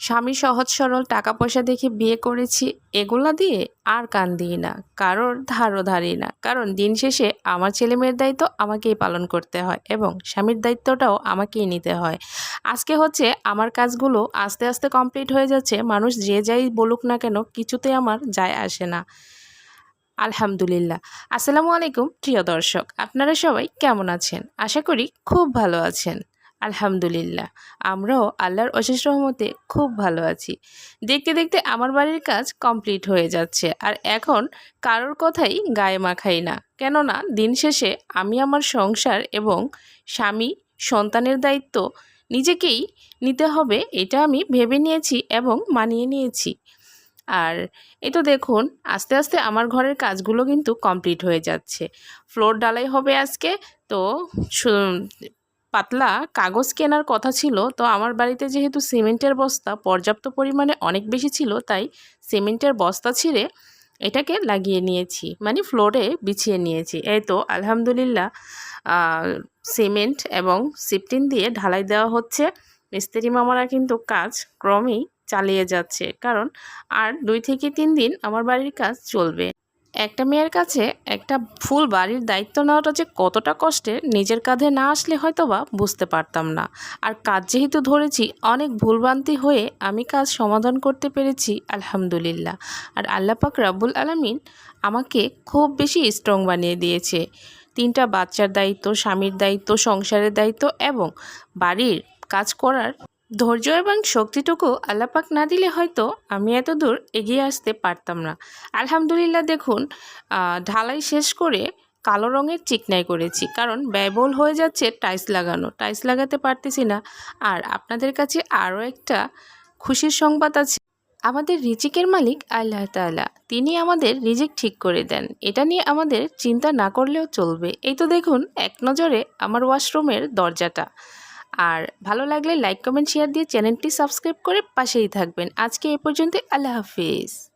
স্বামী সহজ সরল টাকা পয়সা দেখে বিয়ে করেছি, এগুলা দিয়ে আর কান দিই না। কারোর ধারও ধারি না। কারণ দিন শেষে আমার ছেলে মেয়ের দায়িত্ব আমাকেই পালন করতে হয় এবং স্বামীর দায়িত্বটাও আমাকেই নিতে হয়। আজকে হচ্ছে আমার কাজগুলো আস্তে আস্তে কমপ্লিট হয়ে যাচ্ছে। মানুষ যে যাই বলুক না কেন কিছুতে আমার যায় আসে না। আলহামদুলিল্লাহ। আসসালামু আলাইকুম, প্রিয় দর্শক। আপনারা সবাই কেমন আছেন? আশা করি খুব ভালো আছেন। আলহামদুলিল্লাহ। আমরাও আল্লাহর অশেষ রহমতে খুব ভালো আছি। দেখতে দেখতে আমার বাড়ির কাজ কমপ্লিট হয়ে যাচ্ছে। আর এখন কারোর কথাই গায়ে মাখাই না। কেননা দিন শেষে আমি আমার সংসার এবং স্বামী, সন্তানের দায়িত্ব নিজেকেই নিতে হবে, এটা আমি ভেবে নিয়েছি এবং মানিয়ে নিয়েছি। আর এই তো দেখুন, আস্তে আস্তে আমার ঘরের কাজগুলো কিন্তু কমপ্লিট হয়ে যাচ্ছে। ফ্লোর ডালাই হবে আজকে, তো পাতলা কাগজ কেনার কথা ছিল, তো আমার বাড়িতে যেহেতু সিমেন্টের বস্তা পর্যাপ্ত পরিমাণে অনেক বেশি ছিল, তাই সিমেন্টের বস্তা ছিঁড়ে এটাকে লাগিয়ে নিয়েছি মানে ফ্লোরে বিছিয়ে নিয়েছি। এই তো, আলহামদুলিল্লাহ সিমেন্ট এবং সিপটিন দিয়ে ঢালাই দেওয়া হচ্ছে। মিস্ত্রি মামারা কিন্তু কাজ ক্রমেই চালিয়ে যাচ্ছে, কারণ আর দুই থেকে তিন দিন আমার বাড়ির কাজ চলবে। একটা মেয়ের কাছে একটা ফুল বাড়ির দায়িত্ব নেওয়াটা যে কতটা কষ্টের, নিজের কাঁধে না আসলে হয়তো বা বুঝতে পারতাম না। আর কাজ যেহেতু ধরেছি, অনেক ভুলভ্রান্তি হয়ে আমি কাজ সমাধান করতে পেরেছি, আলহামদুলিল্লাহ। আর আল্লাপাক রাব্বুল আলামিন আমাকে খুব বেশি স্ট্রং বানিয়ে দিয়েছে। তিনটা বাচ্চার দায়িত্ব, স্বামীর দায়িত্ব, সংসারের দায়িত্ব এবং বাড়ির কাজ করার ধৈর্য এবং শক্তিটুকু আল্লাপাক না দিলে হয়তো আমি এত দূর এগিয়ে আসতে পারতাম না। আলহামদুলিল্লাহ দেখুন ঢালাই শেষ করে কালো রঙের চিকনাই করেছি, কারণ ব্যয়বহুল হয়ে যাচ্ছে টাইলস লাগানো। টাইলস লাগাতে পারতেছি না। আর আপনাদের কাছে আরও একটা খুশির সংবাদ আছে। আমাদের রিজিকের মালিক আল্লাহ তাআলা, তিনি আমাদের রিজিক ঠিক করে দেন। এটা নিয়ে আমাদের চিন্তা না করলেও চলবে। এই তো দেখুন, এক নজরে আমার ওয়াশরুমের দরজাটা। আর ভালো লাগলে লাইক কমেন্ট শেয়ার দিয়ে চ্যানেলটি সাবস্ক্রাইব করে পাশেই থাকবেন। আজকে এ পর্যন্ত আল্লাহ হাফিজ।